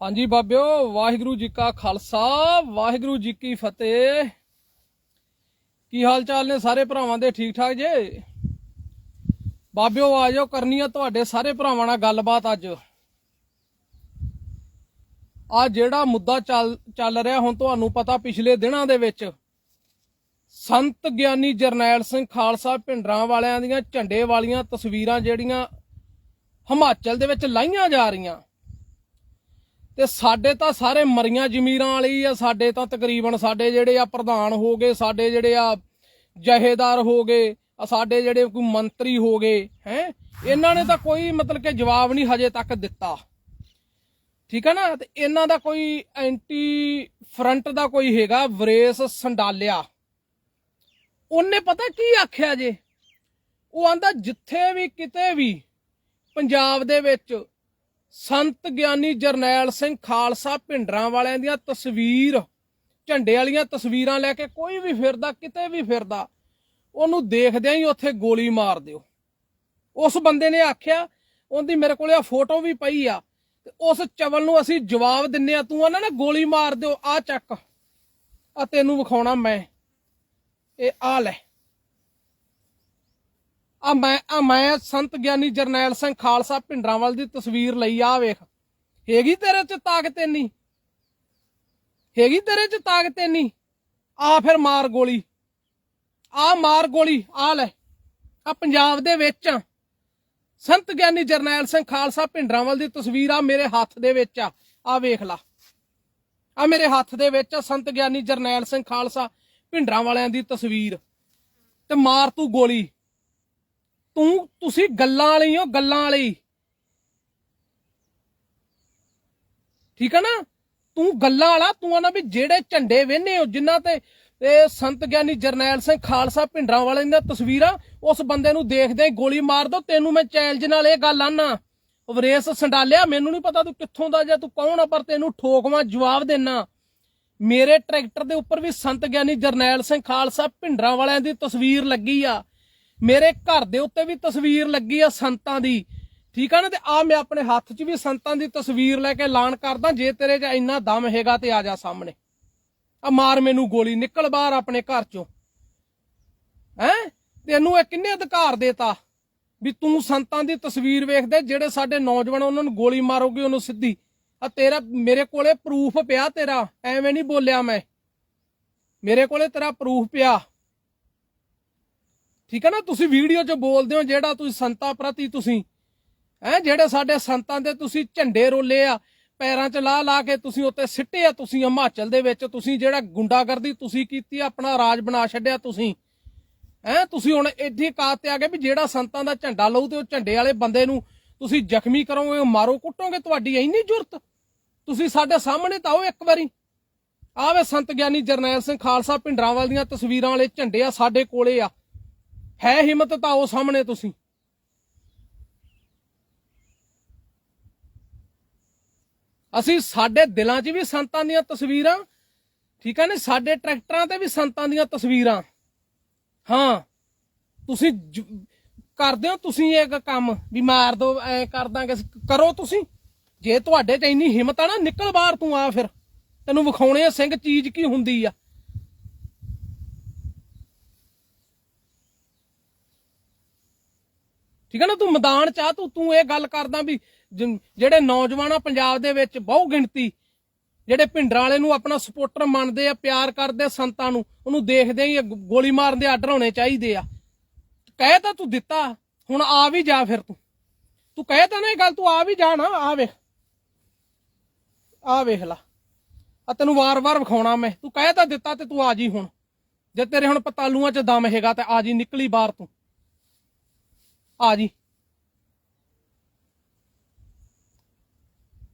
ਹਾਂਜੀ ਬਾਬਿਓ, ਵਾਹਿਗੁਰੂ ਜੀ ਕਾ ਖਾਲਸਾ, ਵਾਹਿਗੁਰੂ ਜੀ ਕੀ ਫਤਿਹ। ਕੀ ਹਾਲ ਚਾਲ ਨੇ ਸਾਰੇ ਭਰਾਵਾਂ ਦੇ? ਠੀਕ ਠਾਕ ਜੇ? ਬਾਬਿਓ, ਆ ਜਾਓ, ਕਰਨੀ ਆ ਤੁਹਾਡੇ ਸਾਰੇ ਭਰਾਵਾਂ ਨਾਲ ਗੱਲਬਾਤ ਅੱਜ। ਆ ਜਿਹੜਾ ਮੁੱਦਾ ਚੱਲ ਚੱਲ ਰਿਹਾ ਹੁਣ ਤੁਹਾਨੂੰ ਪਤਾ ਪਿਛਲੇ ਦਿਨਾਂ ਦੇ ਵਿੱਚ, ਸੰਤ ਗਿਆਨੀ ਜਰਨੈਲ ਸਿੰਘ ਖਾਲਸਾ ਭਿੰਡਰਾਂ ਵਾਲਿਆਂ ਦੀਆਂ ਝੰਡੇ ਵਾਲੀਆਂ ਤਸਵੀਰਾਂ ਜਿਹੜੀਆਂ ਹਿਮਾਚਲ ਦੇ ਵਿੱਚ ਲਾਈਆਂ ਜਾ ਰਹੀਆਂ। ਤੇ ਸਾਡੇ ਤਾਂ ਸਾਰੇ ਮਰੀਆਂ ਜ਼ਮੀਰਾਂ ਵਾਲੇ ਆ, ਸਾਡੇ ਤਾਂ ਤਕਰੀਬਨ ਸਾਡੇ ਜਿਹੜੇ ਆ ਪ੍ਰਧਾਨ ਹੋ ਗਏ, ਸਾਡੇ ਜਿਹੜੇ ਆ ਜਹੇਦਾਰ ਹੋ ਗਏ, ਆ ਸਾਡੇ ਜਿਹੜੇ ਕੋਈ ਮੰਤਰੀ ਹੋ ਗਏ, ਹੈ? ਇਹਨਾਂ ਨੇ ਤਾਂ ਕੋਈ ਮਤਲਬ ਕਿ ਜਵਾਬ ਨਹੀਂ ਹਜੇ ਤੱਕ ਦਿੱਤਾ। ਠੀਕ ਹੈ ਨਾ? ਤੇ ਇਹਨਾਂ ਦਾ ਕੋਈ ਐਂਟੀ ਫਰੰਟ ਦਾ ਕੋਈ ਹੈਗਾ, ਵਰੇਸ ਸੰਡਾਲਿਆ। ਉਹਨੇ ਪਤਾ ਕੀ ਆਖਿਆ ਜੇ? ਉਹ ਆਂਦਾ ਜਿੱਥੇ ਵੀ ਕਿਤੇ ਵੀ ਪੰਜਾਬ ਦੇ ਵਿੱਚ ਸੰਤ ਗਿਆਨੀ ਜਰਨੈਲ ਸਿੰਘ ਖਾਲਸਾ ਭਿੰਡਰਾਂ ਵਾਲਿਆਂ ਦੀਆਂ ਤਸਵੀਰ, ਝੰਡੇ ਵਾਲੀਆਂ ਤਸਵੀਰਾਂ ਲੈ ਕੇ ਕੋਈ ਵੀ ਫਿਰਦਾ, ਕਿਤੇ ਵੀ ਫਿਰਦਾ, ਉਹਨੂੰ ਦੇਖਦਿਆਂ ਹੀ ਉੱਥੇ ਗੋਲੀ ਮਾਰ ਦਿਓ। ਉਸ ਬੰਦੇ ਨੇ ਆਖਿਆ, ਉਹਦੀ ਮੇਰੇ ਕੋਲੇ ਆ ਫੋਟੋ ਵੀ ਪਈ ਆ, ਤੇ ਉਸ ਚਵਲ ਨੂੰ ਅਸੀਂ ਜਵਾਬ ਦਿੰਨੇ ਆ, ਤੂੰ ਉਹਨਾਂ ਨੇ ਗੋਲੀ ਮਾਰ ਦਿਓ ਆ ਚੱਕ ਆ ਤੈਨੂੰ ਵਿਖਾਉਣਾ ਮੈਂ, ਇਹ ਆ ਲੈ। ਆ ਮੈਂ ਆ ਮੈਂ ਸੰਤ ਗਿਆਨੀ ਜਰਨੈਲ ਸਿੰਘ ਖਾਲਸਾ ਭਿੰਡਰਾਂਵਾਲ ਦੀ ਤਸਵੀਰ ਲਈ ਆ ਵੇਖ। ਹੈਗੀ ਤੇਰੇ ਚ ਤਾਕਤ ਇੰਨੀ? ਹੈਗੀ ਤੇਰੇ ਚ ਤਾਕਤ ਇੰਨੀ? ਆ ਫਿਰ ਮਾਰ ਗੋਲੀ। ਆ ਮਾਰ ਗੋਲੀ, ਆ ਲੈ। ਆ ਪੰਜਾਬ ਦੇ ਵਿੱਚ ਸੰਤ ਗਿਆਨੀ ਜਰਨੈਲ ਸਿੰਘ ਖਾਲਸਾ ਭਿੰਡਰਾਂਵਾਲ ਦੀ ਤਸਵੀਰ ਆ ਮੇਰੇ ਹੱਥ ਦੇ ਵਿੱਚ ਆ। ਆ ਵੇਖ ਲਾ। ਆ ਮੇਰੇ ਹੱਥ ਦੇ ਵਿੱਚ ਆ ਸੰਤ ਗਿਆਨੀ ਜਰਨੈਲ ਸਿੰਘ ਖਾਲਸਾ ਭਿੰਡਰਾਂ ਵਾਲਿਆਂ ਦੀ ਤਸਵੀਰ। ਤੇ ਮਾਰ ਤੂੰ ਗੋਲੀ। ਤੂੰ, ਤੁਸੀਂ ਗੱਲਾਂ ਵਾਲੀ ਹੋ, ਗੱਲਾਂ ਵਾਲੀ ਠੀਕ ਆ ਨਾ? ਤੂੰ ਗੱਲਾਂ ਵਾਲਾ, ਤੂੰ ਆ ਵੀ ਜਿਹੜੇ ਝੰਡੇ ਵੇਨੇ ਹੋ, ਜਿਨ੍ਹਾਂ ਤੇ ਇਹ ਸੰਤ ਗਿਆਨੀ ਜਰਨੈਲ ਸਿੰਘ ਖਾਲਸਾ ਭਿੰਡਰਾਂ ਵਾਲਿਆਂ ਦੀਆਂ ਤਸਵੀਰਾਂ, ਉਸ ਬੰਦੇ ਨੂੰ ਦੇਖਦੇ ਹੀ ਗੋਲੀ ਮਾਰ ਦੋ, ਤੈਨੂੰ ਮੈਂ ਚੈਲੰਜ ਨਾਲ ਇਹ ਗੱਲ ਆਨਾ ਵਰੇਸ ਸੰਡਾਲਿਆ, ਮੈਨੂੰ ਨਹੀਂ ਪਤਾ ਤੂੰ ਕਿੱਥੋਂ ਦਾ ਜਾਂ ਤੂੰ ਕੌਣ ਆ, ਪਰ ਤੈਨੂੰ ਠੋਕਵਾਂ ਜਵਾਬ ਦੇਣਾ ਮੇਰੇ ਟਰੈਕਟਰ ਦੇ ਉੱਪਰ ਵੀ ਸੰਤ ਗਿਆਨੀ ਜਰਨੈਲ ਸਿੰਘ ਖਾਲਸਾ ਭਿੰਡਰਾਂ ਵਾਲਿਆਂ ਦੀ ਤਸਵੀਰ ਲੱਗੀ ਆ। ਮੇਰੇ ਘਰ ਦੇ ਉੱਤੇ ਵੀ ਤਸਵੀਰ ਲੱਗੀ ਆ ਸੰਤਾਂ ਦੀ। ਠੀਕ ਆ ਨਾ? ਤੇ ਆ ਮੈਂ ਆਪਣੇ ਹੱਥ 'ਚ ਵੀ ਸੰਤਾਂ ਦੀ ਤਸਵੀਰ ਲੈ ਕੇ ਐਲਾਨ ਕਰਦਾ, ਜੇ ਤੇਰੇ 'ਚ ਇੰਨਾ ਦਮ ਹੈਗਾ ਤੇ ਆ ਜਾ ਸਾਹਮਣੇ। ਆ ਮਾਰ ਮੈਨੂੰ ਗੋਲੀ, ਨਿਕਲ ਬਾਹਰ ਆਪਣੇ ਘਰ 'ਚੋਂ। ਹੈ? ਤੈਨੂੰ ਇਹ ਕਿੰਨੇ ਅਧਿਕਾਰ ਦੇਤਾ ਵੀ ਤੂੰ ਸੰਤਾਂ ਦੀ ਤਸਵੀਰ ਵੇਖਦੇ, ਜਿਹੜੇ ਸਾਡੇ ਨੌਜਵਾਨ ਉਹਨਾਂ ਨੂੰ ਗੋਲੀ ਮਾਰੋਗੇ ਉਹਨੂੰ ਸਿੱਧੀ? ਆ ਤੇਰਾ, ਮੇਰੇ ਕੋਲੇ ਪ੍ਰੂਫ ਪਿਆ ਤੇਰਾ, ਐਵੇਂ ਨਹੀਂ ਬੋਲਿਆ ਮੈਂ। ਮੇਰੇ ਕੋਲੇ ਤੇਰਾ ਪ੍ਰੂਫ ਪਿਆ। ਠੀਕ ਹੈ ਨਾ? ਤੁਸੀਂ ਵੀਡੀਓ 'ਚ ਬੋਲਦੇ ਹੋ ਜਿਹੜਾ ਤੁਸੀਂ ਸੰਤਾਂ ਪ੍ਰਤੀ ਤੁਸੀਂ, ਹੈ? ਜਿਹੜੇ ਸਾਡੇ ਸੰਤਾਂ ਦੇ ਤੁਸੀਂ ਝੰਡੇ ਰੋਲੇ ਆ, ਪੈਰਾਂ 'ਚ ਲਾ ਲਾ ਕੇ ਤੁਸੀਂ ਉੱਤੇ ਸਿੱਟੇ ਆ ਤੁਸੀਂ ਹਿਮਾਚਲ ਦੇ ਵਿੱਚ, ਤੁਸੀਂ ਜਿਹੜਾ ਗੁੰਡਾਗਰਦੀ ਤੁਸੀਂ ਕੀਤੀ ਆਪਣਾ ਰਾਜ ਬਣਾ ਛੱਡਿਆ ਤੁਸੀਂ, ਹੈ? ਤੁਸੀਂ ਹੁਣ ਇੱਥੇ ਕਾਤ ਤੇ ਆ ਗਏ ਵੀ ਜਿਹੜਾ ਸੰਤਾਂ ਦਾ ਝੰਡਾ ਲਊ ਤੇ ਉਹ ਝੰਡੇ ਵਾਲੇ ਬੰਦੇ ਨੂੰ ਤੁਸੀਂ ਜ਼ਖਮੀ ਕਰੋਗੇ, ਮਾਰੋ ਕੁੱਟੋਗੇ, ਤੁਹਾਡੀ ਇੰਨੀ ਜ਼ੁਰਤ ਤੁਸੀਂ ਸਾਡੇ ਸਾਹਮਣੇ ਤਾਂ ਆਓ ਇੱਕ ਵਾਰੀ। ਆਵੇ ਸੰਤ ਗਿਆਨੀ ਜਰਨੈਲ ਸਿੰਘ ਖਾਲਸਾ ਭਿੰਡਰਾਂਵਾਲ ਦੀਆਂ ਤਸਵੀਰਾਂ ਵਾਲੇ ਝੰਡੇ ਆ ਸਾਡੇ ਕੋਲੇ ਆ। ਹੈ ਹਿੰਮਤ ਤਾਂ ਉਹ ਸਾਹਮਣੇ ਤੁਸੀਂ। ਅਸੀਂ ਸਾਡੇ ਦਿਲਾਂ 'ਚ ਵੀ ਸੰਤਾਂ ਦੀਆਂ ਤਸਵੀਰਾਂ, ਠੀਕ ਹੈ ਨੇ? ਸਾਡੇ ਟਰੈਕਟਰਾਂ ਤੇ ਵੀ ਸੰਤਾਂ ਦੀਆਂ ਤਸਵੀਰਾਂ। ਹਾਂ, ਤੁਸੀਂ ਕਰਦੇ ਹੋ ਤੁਸੀਂ ਇਹ ਕੰਮ ਵੀ ਮਾਰ ਦੋ, ਐ ਕਰਦਾਂਗੇ ਕਰੋ ਤੁਸੀਂ। ਜੇ ਤੁਹਾਡੇ 'ਚ ਇੰਨੀ ਹਿੰਮਤ ਆ ਨਾ, ਨਿਕਲ ਬਾਹਰ ਤੂੰ ਆ ਫਿਰ। ਤੈਨੂੰ ਵਿਖਾਉਣੇ ਆ ਸਿੰਘ ਚੀਜ਼ ਕੀ ਹੁੰਦੀ ਆ। ਠੀਕ ਹੈ ਨਾ, ਤੂੰ ਮੈਦਾਨ ਚ ਆ, ਤੂੰ ਤੂੰ ਇਹ ਗੱਲ ਕਰਦਾ ਵੀ ਜਿਹੜੇ ਨੌਜਵਾਨ ਆ ਪੰਜਾਬ ਦੇ ਵਿੱਚ ਬਹੁ ਗਿਣਤੀ, ਜਿਹੜੇ ਭਿੰਡਰਾਂ ਵਾਲੇ ਨੂੰ ਆਪਣਾ ਸਪੋਰਟਰ ਮੰਨਦੇ ਆ, ਪਿਆਰ ਕਰਦੇ ਆ ਸੰਤਾਂ ਨੂੰ, ਉਹਨੂੰ ਦੇਖਦੇ ਹੀ ਗੋਲੀ ਮਾਰਨ ਦੇ ਆਰਡਰ ਹੋਣੇ ਚਾਹੀਦੇ ਆ। ਕਹਿ ਤਾਂ ਤੂੰ ਦਿੱਤਾ, ਹੁਣ ਆ ਵੀ ਜਾ ਫਿਰ ਤੂੰ। ਤੂੰ ਕਹਿ ਤਾਂ ਨਾ ਇਹ ਗੱਲ, ਤੂੰ ਆ ਵੀ ਜਾ ਨਾ, ਆ ਵੇਖ। ਆ ਵੇਖ ਲਾ। ਆ ਤੈਨੂੰ ਵਾਰ-ਵਾਰ ਵਿਖਾਉਣਾ ਮੈਂ। ਤੂੰ ਕਹਿ ਤਾਂ ਦਿੱਤਾ ਤੇ ਤੂੰ ਆ ਜੀ ਹੁਣ। ਜੇ ਤੇਰੇ ਹੁਣ ਪਤਾਲੂਆਂ 'ਚ ਦਮ ਹੈਗਾ ਤੇ ਆ ਜੀ, ਨਿਕਲੀ ਬਾਹਰ ਤੂੰ। ਆ ਜੀ।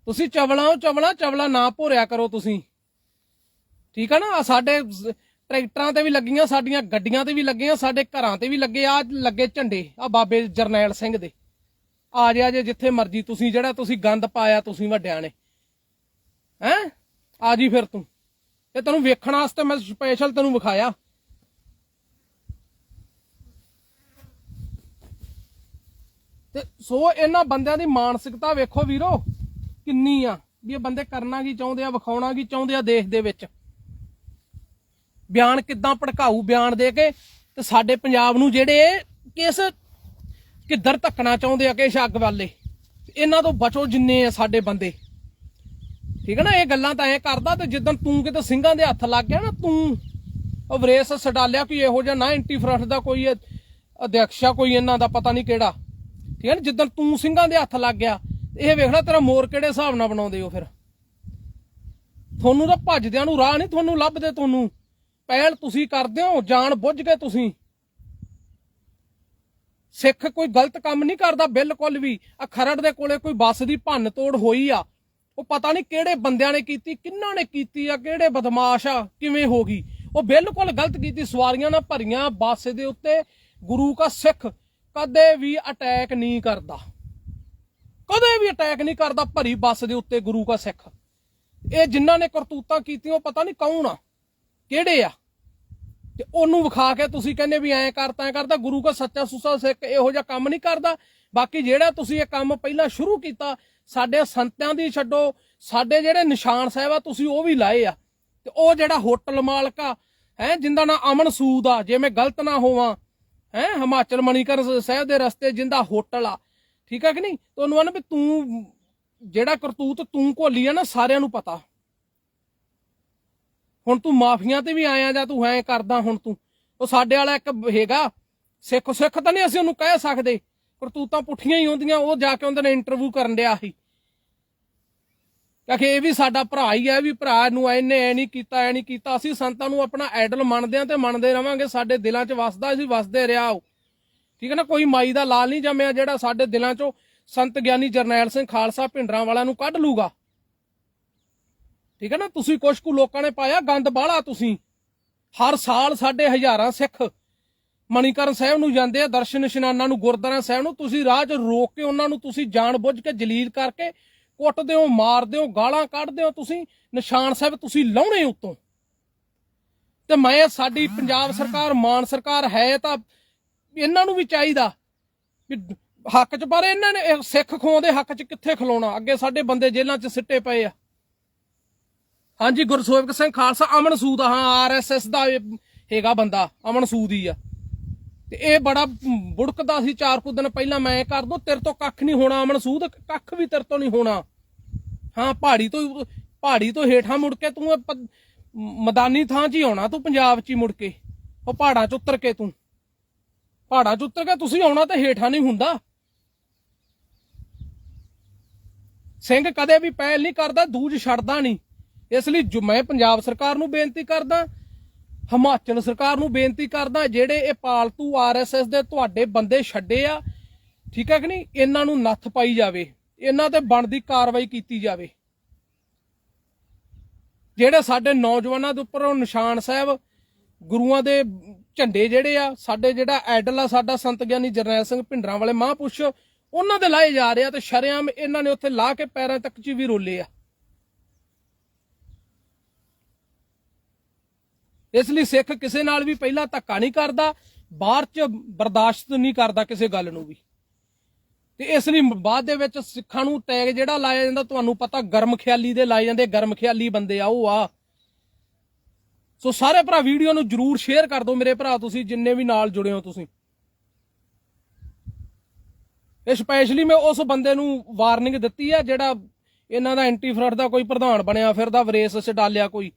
ਤੁਸੀਂ ਚਵਲਾਂ ਚਵਲਾ ਚਵਲਾ ਚਵਲਾ ਨਾ ਭੋਰਿਆ ਕਰੋ ਤੁਸੀਂ। ਠੀਕ ਆ ਨਾ? ਸਾਡੇ ਟਰੈਕਟਰਾਂ ਤੇ ਵੀ ਲੱਗੀਆਂ, ਸਾਡੀਆਂ ਗੱਡੀਆਂ ਤੇ ਵੀ ਲੱਗੀਆਂ, ਸਾਡੇ ਘਰਾਂ ਤੇ ਵੀ ਲੱਗੇ ਆ ਲੱਗੇ ਝੰਡੇ ਆ ਬਾਬੇ ਜਰਨੈਲ ਸਿੰਘ ਦੇ। ਆ ਜਿਆ ਜੇ, ਜਿੱਥੇ ਮਰਜ਼ੀ ਤੁਸੀਂ, ਜਿਹੜਾ ਤੁਸੀਂ ਗੰਦ ਪਾਇਆ, ਤੁਸੀਂ ਵੱਡਿਆਂ ਨੇ। ਹੈ? ਆ ਜੀ ਫਿਰ ਤੂੰ। ਇਹ ਤੈਨੂੰ ਵੇਖਣ ਵਾਸਤੇ ਮੈਂ ਸਪੈਸ਼ਲ ਤੈਨੂੰ ਵਿਖਾਇਆ। ਤੇ ਸੋ ਇਹਨਾਂ ਬੰਦਿਆਂ ਦੀ ਮਾਨਸਿਕਤਾ ਵੇਖੋ ਵੀਰੋ, ਕਿੰਨੀ ਆ, ਵੀ ਇਹ ਬੰਦੇ ਕਰਨਾ ਕੀ ਚਾਹੁੰਦੇ ਆ, ਵਿਖਾਉਣਾ ਕੀ ਚਾਹੁੰਦੇ ਆ ਦੇਸ਼ ਦੇ ਵਿੱਚ। ਬਿਆਨ ਕਿਦਾਂ ਭੜਕਾਊ, ਬਿਆਨ ਦੇ ਕੇ ਤੇ ਸਾਡੇ ਪੰਜਾਬ ਨੂੰ ਜਿਹੜੇ ਕਿਸ ਕਿੱਧਰ ਧੱਕਣਾ ਚਾਹੁੰਦੇ ਆ, ਕਿਸ ਅੱਗ ਵਾਲੇ। ਇਹਨਾਂ ਤੋਂ ਬਚੋ ਜਿੰਨੇ ਆ ਸਾਡੇ ਬੰਦੇ। ਠੀਕ ਹੈ ਨਾ, ਇਹ ਗੱਲਾਂ ਤਾਂ ਐ ਕਰਦਾ ਤੇ ਜਿੱਦਣ ਤੂੰ ਕਿਤੇ ਸਿੰਘਾਂ ਦੇ ਹੱਥ ਲੱਗ ਗਿਆ ਨਾ, ਤੂੰ ਅਵਰੇਸ ਸਡਾਲਿਆ ਕੋਈ ਇਹੋ ਜਿਹਾ ਨਾ, ਐਂਟੀ ਫਰੰਟ ਦਾ ਕੋਈ ਇਹ ਅਧਿਆਕਸ਼ਾ ਕੋਈ ਇਹਨਾਂ ਦਾ ਪਤਾ ਨਹੀਂ ਕਿਹੜਾ। ਠੀਕ ਹੈ ਨਾ? ਜਿੱਦਣ ਤੂੰ ਸਿੰਘਾਂ ਦੇ ਹੱਥ ਲੱਗ ਗਿਆ, ਇਹ ਵੇਖਣਾ ਤੇਰਾ ਮੋਰ ਕਿਹੜੇ ਹਿਸਾਬ ਨਾਲ ਬਣਾਉਂਦੇ ਹੋ ਫਿਰ। ਤੁਹਾਨੂੰ ਤਾਂ ਭੱਜਦਿਆਂ ਨੂੰ ਰਾਹ ਨਹੀਂ ਤੁਹਾਨੂੰ ਲੱਭਦੇ ਤੁਹਾਨੂੰ। ਪਹਿਲ ਤੁਸੀਂ ਕਰਦੇ ਹੋ, ਜਾਣ ਬੁੱਝ ਕੇ ਤੁਸੀਂ। ਸਿੱਖ ਕੋਈ ਗਲਤ ਕੰਮ ਨਹੀਂ ਕਰਦਾ ਬਿਲਕੁਲ ਵੀ। ਆ ਖਰੜ ਦੇ ਕੋਲੇ ਕੋਈ ਬੱਸ ਦੀ ਭੰਨ ਤੋੜ ਹੋਈ ਆ। ਉਹ ਪਤਾ ਨਹੀਂ ਕਿਹੜੇ ਬੰਦਿਆਂ ਨੇ ਕੀਤੀ, ਕਿੰਨਾਂ ਨੇ ਕੀਤੀ ਆ, ਕਿਹੜੇ ਬਦਮਾਸ਼ ਆ, ਕਿਵੇਂ ਹੋ ਗਈ। ਉਹ ਬਿਲਕੁਲ ਗਲਤ ਕੀਤੀ, ਸਵਾਰੀਆਂ ਨਾਲ ਭਰੀਆਂ ਬੱਸ ਦੇ ਉੱਤੇ। ਗੁਰੂ ਕਾ ਸਿੱਖ ਕਦੇ ਵੀ ਅਟੈਕ ਨਹੀਂ ਕਰਦਾ। ਕਦੇ ਵੀ ਅਟੈਕ ਨਹੀਂ ਕਰਦਾ ਭਰੀ ਬੱਸ ਦੇ ਉੱਤੇ ਗੁਰੂ ਕਾ ਸਿੱਖ। ਇਹ ਜਿਨ੍ਹਾਂ ਨੇ ਕਰਤੂਤਾਂ ਕੀਤੀਆਂ, ਉਹ ਪਤਾ ਨਹੀਂ ਕੌਣ ਆ, ਕਿਹੜੇ ਆ? ਤੇ ਉਹਨੂੰ ਵਿਖਾ ਕੇ ਤੁਸੀਂ ਕਹਿੰਦੇ ਵੀ ਐਂ ਕਰਤਾ ਐਂ ਕਰਦਾ ਗੁਰੂ ਕਾ ਸੱਚਾ ਸੁੱਚਾ ਸਿੱਖ ਇਹੋ ਜਿਹਾ ਕੰਮ ਨਹੀਂ ਕਰਦਾ। ਬਾਕੀ ਜਿਹੜਾ ਤੁਸੀਂ ਇਹ ਕੰਮ ਪਹਿਲਾਂ ਸ਼ੁਰੂ ਕੀਤਾ, ਸਾਡੇ ਸੰਤਾਂ ਦੀ ਛੱਡੋ, ਸਾਡੇ ਜਿਹੜੇ ਨਿਸ਼ਾਨ ਸਾਹਿਬ ਆ, ਤੁਸੀਂ ਉਹ ਵੀ ਲਾਏ ਆ। ਤੇ ਉਹ ਜਿਹੜਾ ਹੋਟਲ ਮਾਲਕ ਆ, ਹੈ, ਜਿੰਦਾ ਨਾਂ ਅਮਨ ਸੂਦ ਆ, ਜੇ ਮੈਂ ਗਲਤ ਨਾ ਹੋਵਾਂ ਹੈ, ਹਿਮਾਚਲ ਮਣੀਕਰ ਸਾਹਿਬ ਦੇ ਰਸਤੇ ਜਿੰਦਾ ਹੋਟਲ ਆ। ਠੀਕ ਆ ਕਿ ਨਹੀਂ? ਤੁਹਾਨੂੰ ਆਨ ਵੀ ਤੂੰ, ਜਿਹੜਾ ਕਰਤੂਤ ਤੂੰ ਘੋਲੀ ਆ ਨਾ, ਸਾਰਿਆਂ ਨੂੰ ਪਤਾ। ਹੁਣ ਤੂੰ ਮਾਫੀਆਂ ਤੇ ਵੀ ਆਇਆ ਜਾਂ ਤੂੰ ਐ ਕਰਦਾ ਹੁਣ ਤੂੰ। ਉਹ ਸਾਡੇ ਵਾਲਾ ਇੱਕ ਹੈਗਾ ਸਿੱਖ ਸਿੱਖ ਤਾਂ ਨਹੀਂ ਅਸੀਂ ਉਹਨੂੰ ਕਹਿ ਸਕਦੇ। ਕਰਤੂਤਾਂ ਪੁੱਠੀਆਂ ਹੀ ਹੁੰਦੀਆਂ, ਉਹ ਜਾ ਕੇ ਉਹਨਾਂ ਨੇ ਇੰਟਰਵਿਊ ਕਰਨ ਡਿਆ ਸੀ। ਕਿਉਂਕਿ ਇਹ ਵੀ ਸਾਡਾ ਭਰਾ ਹੀ ਹੈ ਵੀ ਭਰਾ ਨੂੰ ਇਹਨੇ ਐ ਨਹੀਂ ਕੀਤਾ, ਐ ਨਹੀਂ ਕੀਤਾ। ਅਸੀਂ ਸੰਤਾਂ ਨੂੰ ਆਪਣਾ ਆਈਡਲ ਮੰਨਦੇ ਆ ਤੇ ਮੰਨਦੇ ਰਵਾਂਗੇ। ਸਾਡੇ ਦਿਲਾਂ 'ਚ ਵਸਦਾ, ਅਸੀਂ ਵਸਦੇ ਰਿਹਾ ਠੀਕ ਹੈ ਨਾ? ਕੋਈ ਮਾਈ ਦਾ ਲਾਲ ਨਹੀਂ ਜੰਮਿਆ ਜਿਹੜਾ ਸਾਡੇ ਦਿਲਾਂ 'ਚੋਂ ਸੰਤ ਗਿਆਨੀ ਜਰਨੈਲ ਸਿੰਘ ਖਾਲਸਾ ਭਿੰਡਰਾਂ ਵਾਲਿਆਂ ਨੂੰ ਕੱਢ ਲੂਗਾ। ਠੀਕ ਹੈ ਨਾ? ਤੁਸੀਂ ਕੁਛ ਕੁ ਲੋਕਾਂ ਨੇ ਪਾਇਆ, ਗੰਦ ਬਾਹਲਾ ਤੁਸੀਂ। ਹਰ ਸਾਲ ਸਾਡੇ ਹਜ਼ਾਰਾਂ ਸਿੱਖ ਮਣੀਕਰਨ ਸਾਹਿਬ ਨੂੰ ਜਾਂਦੇ ਆ ਦਰਸ਼ਨ ਇਸ਼ਨਾਨਾਂ ਨੂੰ ਗੁਰਦੁਆਰਾ ਸਾਹਿਬ ਨੂੰ। ਤੁਸੀਂ ਰਾਹ 'ਚ ਰੋਕ ਕੇ ਉਹਨਾਂ ਨੂੰ ਤੁਸੀਂ ਜਾਣ ਬੁੱਝ ਕੇ ਜਲੀਲ ਕਰਕੇ ਕੁੱਟਦੇ ਹੋ ਮਾਰਦੇ ਹੋ ਗਾਲਾਂ ਕੱਢਦੇ ਹੋ ਤੁਸੀਂ ਨਿਸ਼ਾਨ ਸਾਹਿਬ ਤੁਸੀਂ ਲਾਉਣੇ ਉਤੋਂ। ਤੇ ਮੈਂ ਸਾਡੀ ਪੰਜਾਬ ਸਰਕਾਰ ਮਾਨ ਸਰਕਾਰ ਹੈ ਤਾਂ ਇਹਨਾਂ ਨੂੰ ਵੀ ਚਾਹੀਦਾ ਵੀ ਹੱਕ 'ਚ ਪਰ ਇਹਨਾਂ ਨੇ ਸਿੱਖ ਖੋਂ ਦੇ ਹੱਕ 'ਚ ਕਿੱਥੇ ਖਲੋਣਾ? ਅੱਗੇ ਸਾਡੇ ਬੰਦੇ ਜੇਲ੍ਹਾਂ 'ਚ ਸਿੱਟੇ ਪਏ ਆ। ਹਾਂਜੀ ਗੁਰਸੇਵਕ ਸਿੰਘ ਖਾਲਸਾ ਅਮਨ ਸੂਦ ਹਾਂ ਆਰਐਸਐਸ ਦਾ ਹੈਗਾ ਬੰਦਾ ਅਮਨ ਸੂਦ ਹੀ ਆ। ਤੇ ਇਹ ਬੜਾ ਬੁੜਕਦਾ ਸੀ ਚਾਰ ਕੁ ਦਿਨ ਪਹਿਲਾਂ ਮੈਂ ਕਰ ਦੋ, ਤੇਰੇ ਤੋਂ ਕੱਖ ਨਹੀਂ ਹੋਣਾ ਅਮਨ ਸੂਦ ਕੱਖ ਵੀ ਤੇਰੇ ਤੋਂ ਨਹੀਂ ਹੋਣਾ। ਹਾਂ, ਪਹਾੜੀ ਤੋਂ ਪਹਾੜੀ ਤੋਂ ਹੇਠਾਂ ਮੁੜ ਕੇ ਤੂੰ ਮੈਦਾਨੀ ਥਾਂ 'ਚ ਹੀ ਆਉਣਾ ਤੂੰ, ਪੰਜਾਬ 'ਚ ਹੀ ਮੁੜ ਕੇ। ਉਹ ਪਹਾੜਾਂ 'ਚ ਉਤਰ ਕੇ ਤੂੰ। ਪਹਾੜਾਂ 'ਚ ਉਤਰ ਕੇ ਤੁਸੀਂ ਆਉਣਾ ਤੇ ਹੇਠਾਂ ਨਹੀਂ ਹੁੰਦਾ। ਸਿੰਘ ਕਦੇ ਵੀ ਪਹਿਲ ਨਹੀਂ ਕਰਦਾ, ਦੂਜ ਛੱਡਦਾ ਨਹੀਂ। ਇਸ ਲਈ ਮੈਂ ਪੰਜਾਬ ਸਰਕਾਰ ਨੂੰ ਬੇਨਤੀ ਕਰਦਾ ਹਿਮਾਚਲ ਸਰਕਾਰ ਨੂੰ ਬੇਨਤੀ ਕਰਦਾ ਜਿਹੜੇ ਇਹ ਪਾਲਤੂ ਆਰਐਸਐਸ ਦੇ ਤੁਹਾਡੇ ਬੰਦੇ ਛੱਡੇ ਆ, ਠੀਕ ਹੈ ਕਿ ਨਹੀਂ? ਇਹਨਾਂ ਨੂੰ ਨੱਥ ਪਾਈ ਜਾਵੇ। ਇਹਨਾਂ ਤੇ ਬਣਦੀ ਕਾਰਵਾਈ ਕੀਤੀ ਜਾਵੇ। ਜਿਹੜੇ ਸਾਡੇ ਨੌਜਵਾਨਾਂ ਦੇ ਉੱਪਰ ਉਹ ਨਿਸ਼ਾਨ ਸਾਹਿਬ, ਗੁਰੂਆਂ ਦੇ ਝੰਡੇ ਜਿਹੜੇ ਆ, ਸਾਡੇ ਜਿਹੜਾ ਐਡਲ ਆ, ਸਾਡਾ ਸੰਤ ਗਿਆਨੀ ਜਰਨੈਲ ਸਿੰਘ ਭਿੰਡਰਾਂ ਵਾਲੇ ਮਹਾਂਪੁਰਸ਼, ਉਹਨਾਂ ਦੇ ਲਾਏ ਜਾ ਰਹੇ ਆ ਤੇ ਸ਼ਰੇਆਮ ਇਹਨਾਂ ਨੇ ਉੱਥੇ ਲਾ ਕੇ ਪੈਰਾਂ ਤੱਕ ਚ ਵੀ ਰੋਲੇ ਆ। ਇਸ ਲਈ ਸਿੱਖ ਕਿਸੇ ਨਾਲ ਵੀ ਪਹਿਲਾਂ ਧੱਕਾ ਨਹੀਂ ਕਰਦਾ ਬਾਹਰ ਚ ਬਰਦਾਸ਼ਤ ਨਹੀਂ ਕਰਦਾ ਕਿਸੇ ਗੱਲ ਨੂੰ ਵੀ। ਤੇ ਇਸ ਲਈ ਬਾਅਦ ਦੇ ਵਿੱਚ ਸਿੱਖਾਂ ਨੂੰ ਟੈਗ ਜਿਹੜਾ ਲਾਇਆ ਜਾਂਦਾ, ਤੁਹਾਨੂੰ ਪਤਾ ਗਰਮ ਖਿਆਲੀ ਦੇ ਲਾਏ ਜਾਂਦੇ, ਗਰਮ ਖਿਆਲੀ ਬੰਦੇ ਆ, ਉਹ ਆ। ਸੋ ਸਾਰੇ ਭਰਾ ਵੀਡੀਓ ਨੂੰ ਜਰੂਰ ਸ਼ੇਅਰ ਕਰ ਦਿਓ ਮੇਰੇ ਭਰਾ, ਤੁਸੀਂ ਜਿੰਨੇ ਵੀ ਨਾਲ ਜੁੜੇ ਹੋ ਤੁਸੀਂ। ਇਹ ਸਪੈਸ਼ਲੀ ਮੈਂ ਉਸ ਬੰਦੇ ਨੂੰ ਵਾਰਨਿੰਗ ਦਿੱਤੀ ਆ, ਜਿਹੜਾ ਇਹਨਾਂ ਦਾ ਐਂਟੀ ਫਰਡ ਦਾ ਕੋਈ ਪ੍ਰਧਾਨ ਬਣਿਆ ਫਿਰਦਾ ਵਰੇਸ ਚ ਡਾਲਿਆ ਕੋਈ।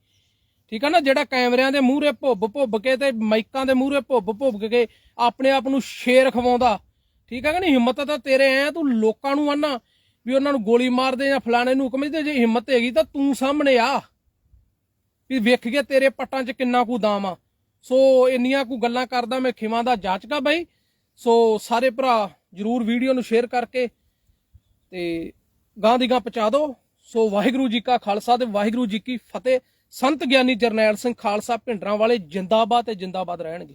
ਠੀਕ ਆ ਨਾ, ਜਿਹੜਾ ਕੈਮਰਿਆਂ ਦੇ ਮੂਹਰੇ ਭੁੱਬ ਭੁੱਬ ਕੇ ਤੇ ਮਾਈਕਾਂ ਦੇ ਮੂਹਰੇ ਭੁੱਬ ਭੁੱਬ ਕੇ ਆਪਣੇ ਆਪ ਨੂੰ ਸ਼ੇਰ ਖਵਾਉਂਦਾ। ਠੀਕ ਆ ਕਿ ਨਹੀਂ? ਹਿੰਮਤ ਤਾਂ ਤੇਰੇ ਐ ਤੂੰ ਲੋਕਾਂ ਨੂੰ ਆਨਾ ਵੀ ਉਹਨਾਂ ਨੂੰ ਗੋਲੀ ਮਾਰਦੇ ਜਾਂ ਫਲਾਣੇ ਨੂੰ ਹੁਕਮ ਦੇ ਜੇ ਹਿੰਮਤ ਹੈਗੀ ਤਾਂ ਤੂੰ ਸਾਹਮਣੇ ਆ। ਵੀ ਵੇਖ ਕੇ ਤੇਰੇ ਪੱਟਾਂ 'ਚ ਕਿੰਨਾ ਕੁ ਦਾਮ ਆ। ਸੋ ਇੰਨੀਆਂ ਕੁ ਗੱਲਾਂ ਕਰਦਾ ਮੈਂ ਖਿਮਾਂ ਦਾ ਜਾਚਕਾ ਬਾਈ। ਸੋ ਸਾਰੇ ਭਰਾ ਜਰੂਰ ਵੀਡੀਓ ਨੂੰ ਸ਼ੇਅਰ ਕਰਕੇ ਤੇ ਗਾਂ ਦੀ ਗਾਂ ਪਹੁੰਚਾ ਦਿਓ। ਸੋ ਵਾਹਿਗੁਰੂ ਜੀ ਕਾ ਖਾਲਸਾ ਤੇ ਵਾਹਿਗੁਰੂ ਜੀ ਕੀ ਫਤਿਹ। ਸੰਤ ਗਿਆਨੀ ਜਰਨੈਲ ਸਿੰਘ ਖਾਲਸਾ ਭਿੰਡਰਾਂ ਵਾਲੇ ਜਿੰਦਾਬਾਦ ਤੇ ਜਿੰਦਾਬਾਦ ਰਹਿਣਗੇ।